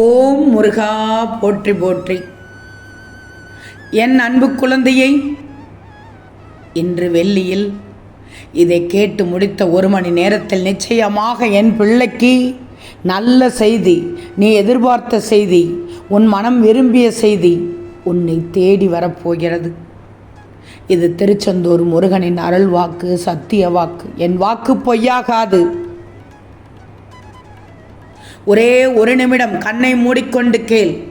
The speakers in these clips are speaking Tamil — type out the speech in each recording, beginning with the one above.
ஓம் முருகா போற்றி போற்றி. என் அன்பு குழந்தையை இன்று வெள்ளியில் இதை கேட்டு முடித்த ஒரு மணி நேரத்தில் நிச்சயமாக என் பிள்ளைக்கு நல்ல செய்தி நீ எதிர்பார்த்த செய்தி உன் மனம் விரும்பிய செய்தி உன்னை தேடி வரப்போகிறது. இது திருச்செந்தூர் முருகனின் அருள் வாக்கு சத்திய வாக்கு. என் வாக்கு பொய்யாகாது. ஒரே ஒரு நிமிடம் கண்ணை மூடிக்கொண்டு கேள்.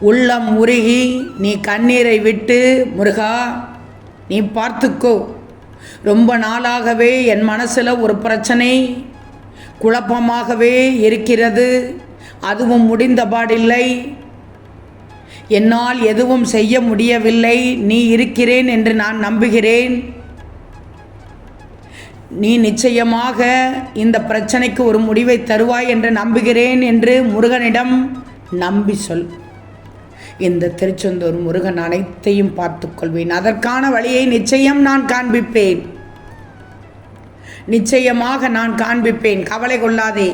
உள்ளம் உருகி நீ கண்ணீரை விட்டு முருகா நீ பார்த்துக்கோ. ரொம்ப நாளாகவே என் மனசில் ஒரு பிரச்சனை குழப்பமாகவே இருக்கிறது. அதுவும் முடிந்தபாடில்லை என்னால் எதுவும் செய்ய முடியவில்லை. நீ இருக்கிறேன் என்று நான் நம்புகிறேன். நீ நிச்சயமாக இந்த பிரச்சனைக்கு ஒரு முடிவை தருவாய் என்று நம்புகிறேன் என்று முருகனிடம் நம்பி சொல். இந்த திருச்செந்தூர் முருகன் அனைத்தையும் பார்த்துக்கொள்வேன் அதற்கான வழியை நிச்சயம் நான் காண்பிப்பேன். நிச்சயமாக நான் காண்பிப்பேன். கவலை கொள்ளாதே.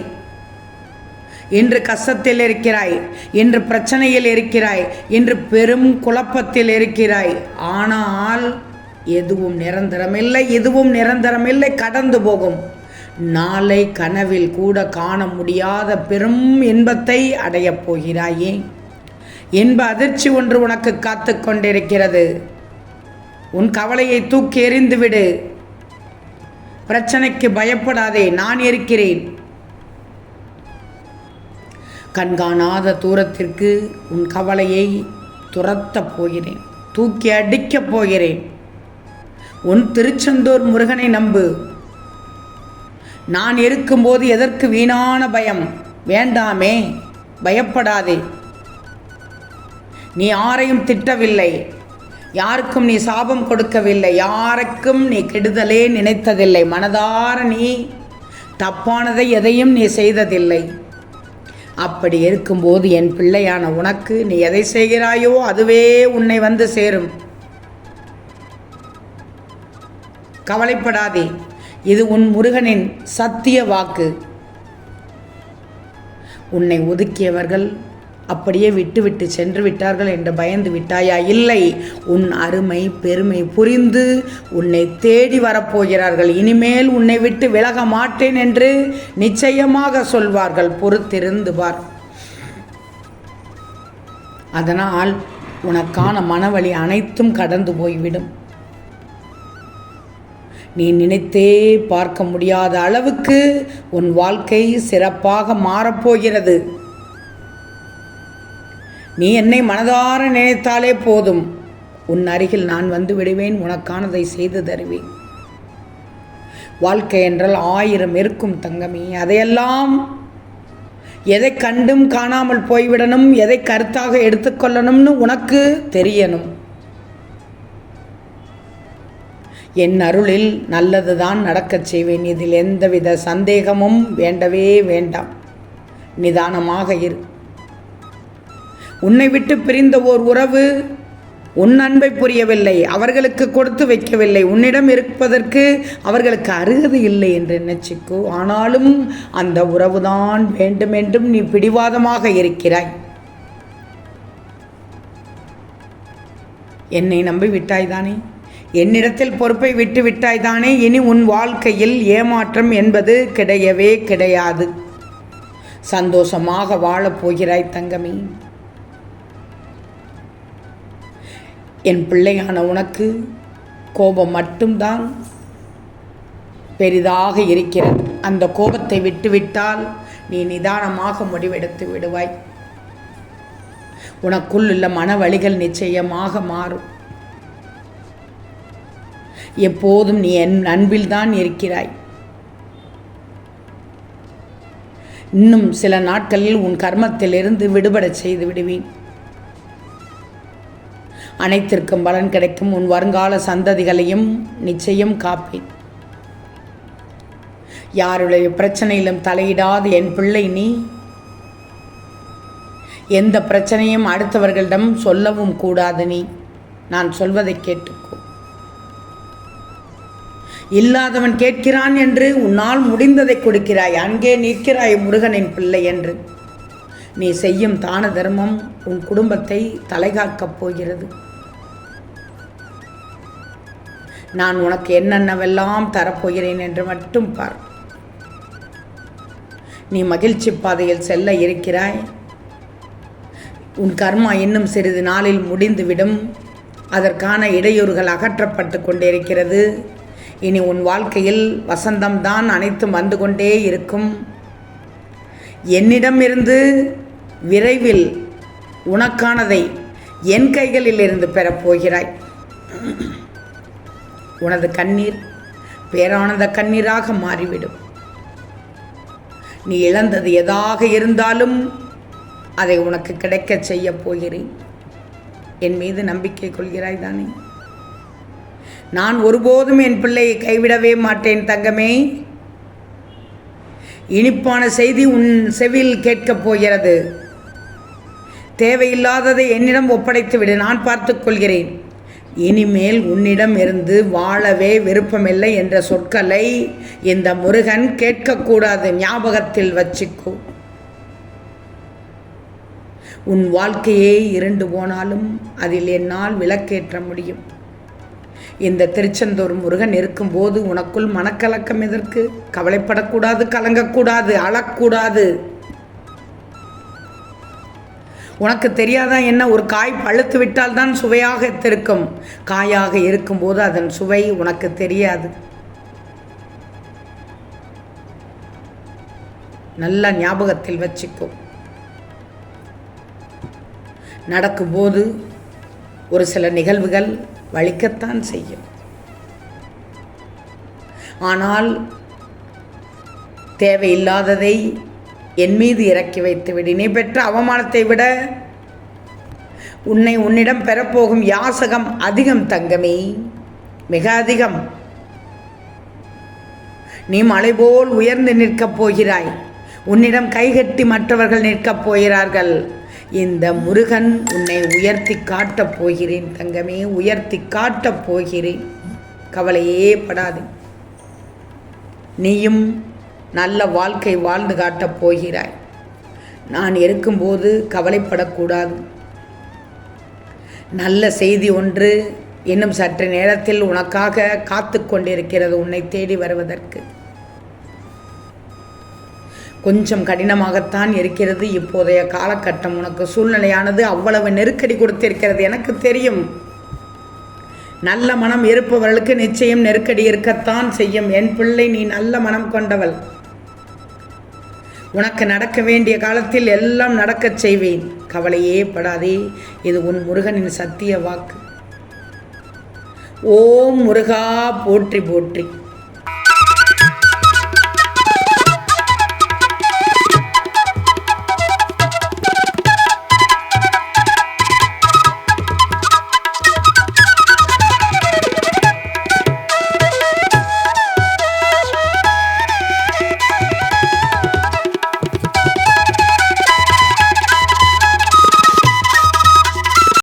இன்று கஷ்டத்தில் இருக்கிறாய் இன்று பிரச்சனையில் இருக்கிறாய் இன்று பெரும் குழப்பத்தில் இருக்கிறாய். ஆனால் எதுவும் நிரந்தரமில்லை எதுவும் நிரந்தரமில்லை கடந்து போகும். நாளை கனவில் கூட காண முடியாத பெரும் இன்பத்தை அடையப் போகிறாயே. இன்ப அதிர்ச்சி ஒன்று உனக்கு காத்து கொண்டிருக்கிறது. உன் கவலையை தூக்கி எறிந்துவிடு. பிரச்சனைக்கு பயப்படாதே நான் இருக்கிறேன். கண்காணாத தூரத்திற்கு உன் கவலையை துரத்தப் போகிறேன் தூக்கி அடிக்கப் போகிறேன். உன் திருச்செந்தூர் முருகனை நம்பு. நான் இருக்கும்போது எதற்கு வீணான பயம்? வேண்டாமே பயப்படாதே. நீ யாரையும் திட்டவில்லை. யாருக்கும் நீ சாபம் கொடுக்கவில்லை. யாருக்கும் நீ கெடுதலே நினைத்ததில்லை. மனதார நீ தப்பானதை எதையும் நீ செய்ததில்லை. அப்படி இருக்கும்போது என் பிள்ளையான உனக்கு நீ எதை செய்கிறாயோ அதுவே உன்னை வந்து சேரும். கவலைப்படாதே. இது உன் முருகனின் சத்திய வாக்கு. உன்னை ஒதுக்கியவர்கள் அப்படியே விட்டுவிட்டு சென்று விட்டார்கள் என்று பயந்து விட்டாயா? இல்லை. உன் அருமை பெருமை புரிந்து உன்னை தேடி வரப்போகிறார்கள். இனிமேல் உன்னை விட்டு விலக மாட்டேன் என்று நிச்சயமாக சொல்வார்கள். பொறுத்திருந்து பார். அதனால் உனக்கான மனவழி அனைத்தும் கடந்து போய்விடும். நீ நினைத்தே பார்க்க முடியாத அளவுக்கு உன் வாழ்க்கை சிறப்பாக மாறப்போகிறது. நீ என்னை மனதார நினைத்தாலே போதும். உன் அருகில் நான் வந்து விடுவேன் உனக்கானதை செய்து தருவேன். வாழ்க்கை என்றால் ஆயிரம் இருக்கும் தங்கமே அதையெல்லாம் எதை கண்டும் காணாமல் போய்விடணும் எதை கருத்தாக எடுத்துக்கொள்ளணும்னு உனக்கு தெரியணும். என் அருளில் நல்லதுதான் நடக்கச் செய்வேன். இதில் எந்தவித சந்தேகமும் வேண்டவே வேண்டாம். நிதானமாக இரு. உன்னை விட்டு பிரிந்த ஓர் உறவு உன் அன்பை புரியவில்லை அவர்களுக்கு கொடுத்து வைக்கவில்லை. உன்னிடம் இருப்பதற்கு அவர்களுக்கு அருகது இல்லை என்று நினைச்சிக்கோ. ஆனாலும் அந்த உறவுதான் வேண்டுமென்றும் நீ பிடிவாதமாக இருக்கிறாய். என்னை நம்பி விட்டாய்தானே என்னிடத்தில் பொறுப்பை விட்டு விட்டாய்தானே இனி உன் வாழ்க்கையில் ஏமாற்றம் என்பது கிடையவே கிடையாது. சந்தோஷமாக வாழப் போகிறாய் தங்கமி. என் பிள்ளையான உனக்கு கோபம் மட்டும்தான் பெரிதாக இருக்கிறது. அந்த கோபத்தை விட்டுவிட்டால் நீ நிதானமாக முடிவெடுத்து விடுவாய். உனக்குள் உள்ள மன வழிகள் நிச்சயமாக மாறும். எப்போதும் நீ என் அன்பில்தான் இருக்கிறாய். இன்னும் சில நாட்களில் உன் கர்மத்திலிருந்து விடுபட செய்து விடுவேன். அனைத்திற்கும் பலன் கிடைக்கும் உன் வருங்கால சந்ததிகளையும் நிச்சயம் காப்பேன். யாருடைய பிரச்சனையிலும் தலையிடாத என் பிள்ளை நீ. எந்த பிரச்சனையும் அடுத்தவர்களிடம் சொல்லவும் கூடாது நீ. நான் சொல்வதை கேட்டுக்கோ இல்லாதவன் கேட்கிறான் என்று உன்னால் முடிந்ததை கொடுக்கிறாய். அங்கே நிற்கிறாய் முருகனின் பிள்ளை என்று. நீ செய்யும் தான தர்மம் உன் குடும்பத்தை தலைகாக்கப் போகிறது. நான் உனக்கு என்னென்னவெல்லாம் தரப்போகிறேன் என்று மட்டும் பார். நீ மகிழ்ச்சி பாதையில் செல்ல இருக்கிறாய். உன் கர்மா இன்னும் சிறிது நாளில் முடிந்துவிடும். அதற்கான இடையூறுகள் அகற்றப்பட்டு கொண்டிருக்கிறது. இனி உன் வாழ்க்கையில் வசந்தம்தான் அனைத்தும் வந்து கொண்டே இருக்கும். என்னிடமிருந்து விரைவில் உனக்கானதை என் கைகளில் இருந்து பெறப்போகிறாய் உனது கண்ணீர் பேரானந்த கண்ணீராக மாறிவிடும். நீ இழந்தது எதாக இருந்தாலும் அதை உனக்கு கிடைக்கச் செய்யப் போகிறேன். என் மீது நம்பிக்கை கொள்கிறாய் தானே? நான் ஒருபோதும் என் பிள்ளையை கைவிடவே மாட்டேன் தங்கமே. இனிப்பான செய்தி உன் செவியில் கேட்கப் போகிறது. தேவையில்லாததை என்னிடம் ஒப்படைத்து விடு நான் பார்த்துக்கொள்கிறேன் இனிமேல் உன்னிடம் இருந்து வாழவே விருப்பமில்லை என்ற சொற்களை இந்த முருகன் கேட்கக்கூடாது ஞாபகத்தில் வச்சுக்கோ. உன் வாழ்க்கையே இருண்டு போனாலும் அதில் என்னால் விளக்கேற்ற முடியும். இந்த திருச்செந்தூர் முருகன் இருக்கும்போது உனக்குள் மனக்கலக்கம் எதற்கு? கவலைப்படக்கூடாது கலங்கக்கூடாது அழக்கூடாது. உனக்கு தெரியாதா என்ன? ஒரு காய் பழுத்து விட்டால் தான் சுவையாக இருக்கும் காயாக இருக்கும்போது அதன் சுவை உனக்கு தெரியாது. நல்ல ஞாபகத்தில் வச்சுக்கும் நடக்கும்போது ஒரு சில நிகழ்வுகள் வலிக்கத்தான் செய்யும். ஆனால் தேவையில்லாததை என் மீது இறக்கி வைத்து விடு. நீ பெற்ற அவமானத்தை விட உன்னை உன்னிடம் பெறப்போகும் யாசகம் அதிகம் தங்கமே மிக அதிகம். நீ மலை போல் உயர்ந்து நிற்கப் போகிறாய். உன்னிடம் கைகட்டி மற்றவர்கள் நிற்கப் போகிறார்கள். இந்த முருகன் உன்னை உயர்த்தி காட்டப் போகிறேன் தங்கமே உயர்த்தி காட்டப் போகிறேன். கவலையே படாது. நீயும் நல்ல வாழ்க்கை வாழ்ந்து காட்டப் போகிறாய். நான் இருக்கும்போது கவலைப்படக்கூடாது. நல்ல செய்தி ஒன்று இன்னும் சற்று நேரத்தில் உனக்காக காத்து கொண்டிருக்கிறது உன்னை தேடி வருவதற்கு. கொஞ்சம் கடினமாகத்தான் இருக்கிறது. இப்போதைய காலகட்டம் உனக்கு சூழ்நிலையானது அவ்வளவு நெருக்கடி கொடுத்திருக்கிறது. எனக்கு தெரியும். நல்ல மனம் இருப்பவர்களுக்கு நிச்சயம் நெருக்கடி இருக்கத்தான் செய்யும். என் பிள்ளை நீ நல்ல மனம் கொண்டவள். உனக்கு நடக்க வேண்டிய காலத்தில் எல்லாம் நடக்கச் செய்வேன். கவலையே படாதே. இது உன் முருகனின் சத்திய வாக்கு. ஓம் முருகா போற்றி போற்றி.